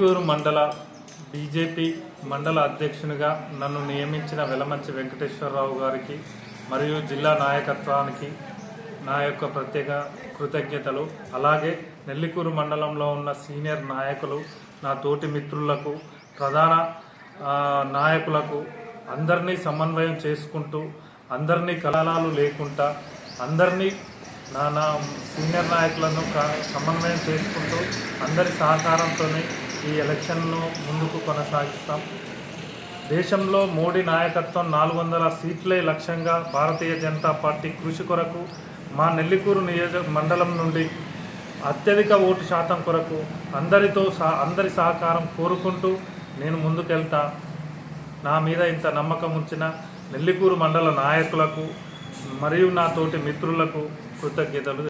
నెల్లికూరు మండల బీజేపీ మండల అధ్యక్షునిగా నన్ను నియమించిన వెలమంచి వెంకటేశ్వరరావు గారికి మరియు జిల్లా నాయకత్వానికి నా యొక్క ప్రత్యేక కృతజ్ఞతలు. అలాగే నెల్లికూరు మండలంలో ఉన్న సీనియర్ నాయకులు నా తోటి మిత్రులకు ప్రధాన నాయకులకు అందరినీ సమన్వయం చేసుకుంటూ అందరినీ కలలాలు లేకుండా అందరినీ నా నా సీనియర్ నాయకులను సమన్వయం చేసుకుంటూ అందరి సహకారంతోనే ఈ ఎలక్షన్ను ముందుకు కొనసాగిస్తాం. దేశంలో మోడీ నాయకత్వం నాలుగు వందల సీట్లే లక్ష్యంగా భారతీయ జనతా పార్టీ కృషి కొరకు మా నెల్లికూరు నియోజక మండలం నుండి అత్యధిక ఓటు శాతం కొరకు అందరితో సహ అందరి సహకారం కోరుకుంటూ నేను ముందుకెళ్తా. నా మీద ఇంత నమ్మకం ఉంచిన నెల్లికూరు మండల నాయకులకు మరియు నా తోటి మిత్రులకు కృతజ్ఞతలు